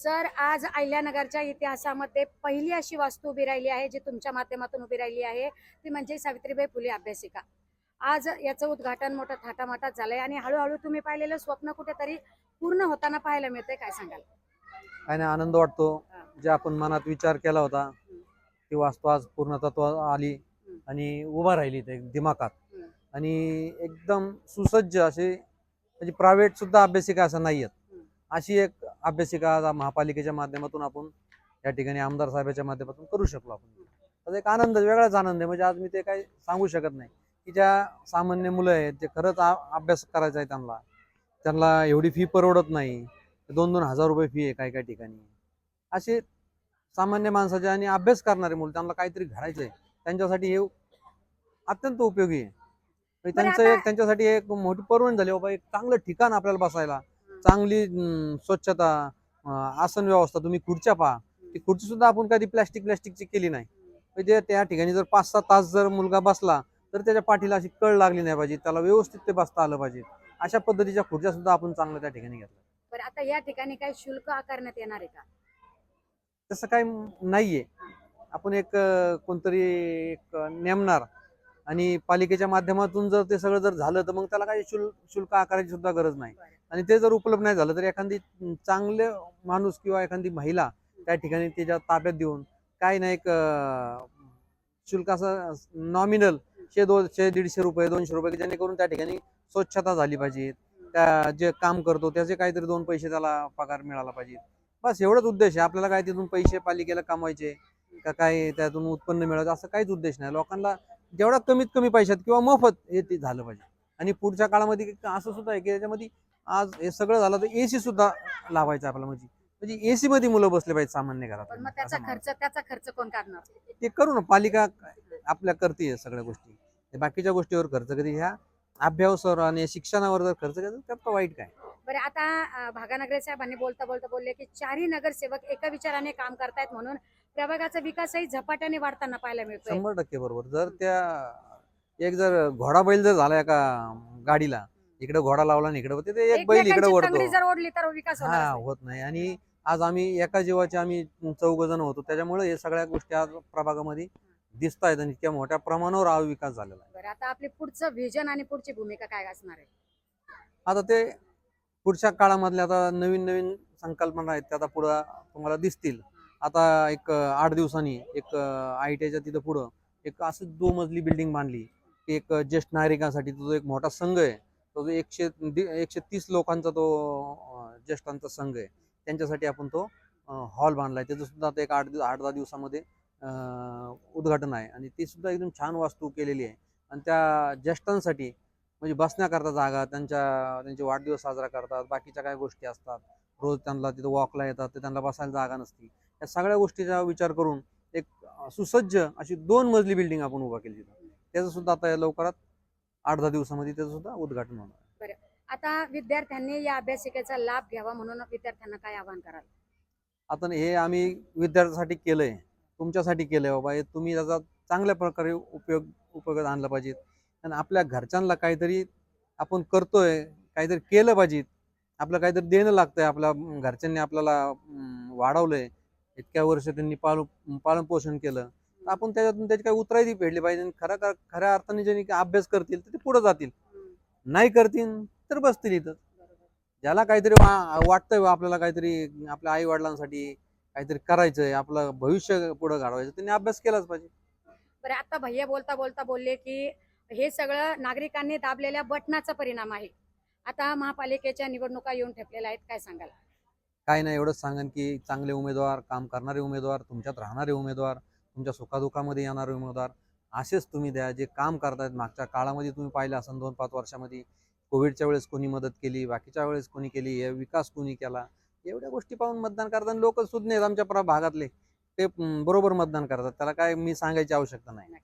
Sir आज अहिल्यानगरच्या इतिहासामध्ये पहिली अशी वास्तू उभी राहिली आहे जी तुमच्या माध्यमातून उभी राहिली आहे ती म्हणजे सावित्रीबाई फुले अभ्यासिका आज याचं उद्घाटन मोठं थाटामाटात झालंय आणि हळूहळू तुम्ही पाहिलेलं स्वप्न कुठेतरी पूर्ण होताना पाहायला मिळतंय काय सांगाल काय नाही आनंद वाटतो. जे आपण मनात विचार केला होता ती वास्तू आज पूर्णतत्व आली आणि उभा राहिली ते दिमाकात हम्म. आणि एकदम सुसज्ज असे म्हणजे प्रायव्हेट सुद्धा अभ्यासिका असं नाही आहेत. अशी एक अभ्यासिका आज महापालिकेच्या माध्यमातून आपण या ठिकाणी आमदार साहेबाच्या माध्यमातून करू शकलो आपण. एक आनंद वेगळाच आनंद आहे. म्हणजे आज मी ते काही सांगू शकत नाही. की ज्या सामान्य मुलं आहेत ते खरंच अभ्यास करायचा आहे त्यांना त्यांना एवढी फी परवडत नाही. दोन दोन हजार रुपये फी आहे काही काही ठिकाणी. असे सामान्य माणसाचे आणि अभ्यास करणारे मुलं त्यांना काहीतरी घडायचं आहे त्यांच्यासाठी हे अत्यंत उपयोगी आहे. त्यांचं एक त्यांच्यासाठी एक मोठी पर्वण झाली. बाबा एक चांगलं ठिकाण आपल्याला बसायला. चांगली स्वच्छता आसन व्यवस्था तुम्ही खुर्च्या पहा. ती खुर्ची सुद्धा आपण कधी प्लॅस्टिक प्लॅस्टिकची केली नाही. म्हणजे त्या ठिकाणी जर पाच सहा तास जर मुलगा बसला तर त्याच्या पाठीला अशी कळ लागली नाही पाहिजे. त्याला व्यवस्थित ते बसता आलं पाहिजे. अशा पद्धतीच्या खुर्च्या सुद्धा आपण चांगल्या त्या ठिकाणी घेतल्या. बरं आता या ठिकाणी काही शुल्क आकारण्यात येणार आहे का? तसं काही नाहीये. आपण एक कोणतरी एक नेमणार. आणि पालिकेच्या माध्यमातून जर ते सगळं जर झालं तर मग त्याला काही शुल्क शुल्क आकाराची सुद्धा गरज नाही. आणि ते जर उपलब्ध नाही झालं तर एखादी चांगले माणूस किंवा एखादी महिला त्या ठिकाणी त्याच्या ताब्यात देऊन काही नाही एक शुल्क असं नॉमिनल शे दोन शे दीडशे रुपये दोनशे रुपये जेणेकरून त्या ठिकाणी स्वच्छता झाली पाहिजे. त्या जे काम करतो त्याचे काहीतरी दोन पैसे त्याला पगार मिळाला पाहिजे. बस एवढंच उद्देश आहे. आपल्याला काय तिथून पैसे पालिकेला कमवायचे का काय त्यातून उत्पन्न मिळवायचं असं काहीच उद्देश नाही. लोकांना जेवढा कमीत कमी पैशात किंवा मोफत हे ते झालं पाहिजे. आणि पुढच्या काळामध्ये असं सुद्धा आहे की त्याच्यामध्ये आज हे सगळं झालं तर एसी सुद्धा लावायचं आपल्याला म्हणजे. म्हणजे एसी मध्ये मुलं बसले पाहिजे सामान्य घरात. पण मग त्याचा असं मला खर्च त्याचा खर्च कोण करणार? ते करू ना पालिका आपल्या करते सगळ्या गोष्टी. ते बाकीच्या गोष्टीवर खर्च कधी ह्या अभ्यासावर आणि शिक्षणावर जर खर्च केला तर त्यात वाईट काय? बरं आता अं, भागानगरे साहेबांनी बोलता बोलता बोलले की चारही नगरसेवक एका विचाराने काम करतायत म्हणून प्रभागाचा विकासही झपाट्याने वाढताना पाहायला मिळतोय. शंभर टक्के बरोबर. जर त्या एक जर घोडा बैल जर झाला एका गाडीला इकडे घोडा लावला आणि इकडे होते ते एक बैल इकडे एकमेकांची ओढतो. टंगडी जर ओढली तर विकास होणार हा. होत नाही. आणि आज आम्ही एका जीवाचे आम्ही चौघ जण होतो त्याच्यामुळे हे सगळ्या गोष्टी आज प्रभागामध्ये दिसत आहेत आणि इतक्या मोठ्या प्रमाणावर हा विकास झालेला आहे. बरं आता आपली पुढचं व्हिजन आणि पुढची भूमिका काय असणार आहे? आता ते पुढच्या काळामधल्या आता नवीन नवीन संकल्पना आहेत त्या आता पुढं तुम्हाला दिसतील. आता एक अं, आठ दिवसांनी एक आय टी आयच्या तिथं पुढं एक असं दो मजली बिल्डिंग बांधली. ती एक अं, ज्येष्ठ नागरिकांसाठी तो जो एक मोठा संघ आहे. तो जो एकशे एकशे तीस लोकांचा तो ज्येष्ठांचा संघ आहे त्यांच्यासाठी आपण तो हॉल बांधलाय. त्याचं सुद्धा आता एक आठ दिवस आठ दहा दिवसामध्ये उद्घाटन आहे. आणि ती सुद्धा एकदम छान वास्तू केलेली आहे. आणि त्या ज्येष्ठांसाठी म्हणजे बसण्याकरता जागा त्यांच्या त्यांचे वाढदिवस साजरा करतात बाकीच्या काय गोष्टी असतात. रोज त्यांना तिथं वॉकला येतात ते त्यांना बसायला जागा नसती. या सगळ्या गोष्टीचा विचार करून एक सुसज्ज अशी दोन मजली बिल्डिंग आपण उभा केली तिथं. त्याचं सुद्धा आता या लवकरात आठ दहा दिवसामध्ये त्याचं सुद्धा उद्घाटन होणार. आता विद्यार्थ्यांनी या अभ्यासिकेचा लाभ घ्यावा म्हणून विद्यार्थ्यांना काय आवाहन कराल? आता हे आम्ही विद्यार्थ्यांसाठी केलंय. तुमच्यासाठी केलंय बाबा. हे तुम्ही त्याचा चांगल्या प्रकारे उपयोग उपयोगात आणला पाहिजे आणि आपल्या घरच्यांना काहीतरी आपण करतोय काहीतरी केलं पाहिजे आपलं काहीतरी देणं लागतंय. आपल्या घरच्यांनी आपल्याला वाढवलंय. इतक्या वर्ष त्यांनी पाल पालन पोषण केलं. आपण त्याच्यातून त्याची काही उतरायची भेटली पाहिजे. आणि खऱ्या खऱ्या अर्थाने ज्यांनी अभ्यास करतील तर ते पुढे जातील. नाही करतील तर बसतील इथं. ज्याला काहीतरी वाटतंय आपल्याला काहीतरी आपल्या आई वडिलांसाठी काहीतरी करायचंय आपलं भविष्य पुढे घडवायचं त्यांनी अभ्यास केलाच पाहिजे. बरं आता भैया बोलता बोलता बोलले की हे सगळं नागरिकांनी दाबलेल्या बटनाचा परिणाम आहे. आता महापालिकेच्या निवडणुका येऊन ठेपलेल्या आहेत काय सांगाल? काय नाही एवढंच सांगेन की चांगले उमेदवार काम करणारे उमेदवार तुमच्यात राहणारे उमेदवार तुमच्या सुखादुखामध्ये येणारे उमेदवार. असेच तुम्ही द्या जे काम करतायत मागच्या काळामध्ये तुम्ही पाहिलं असेल दोन पाच वर्षामध्ये. कोविडच्या वेळेस कोणी मदत केली बाकीच्या वेळेस कोणी केली हे विकास कोणी केला? एवढ्या गोष्टी पाहून मतदान करताना लोक सुज्ञ आहेत आमच्या प्र- भागातले ते बरोबर मतदान करतात. त्याला काय मी सांगायची आवश्यकता नाही.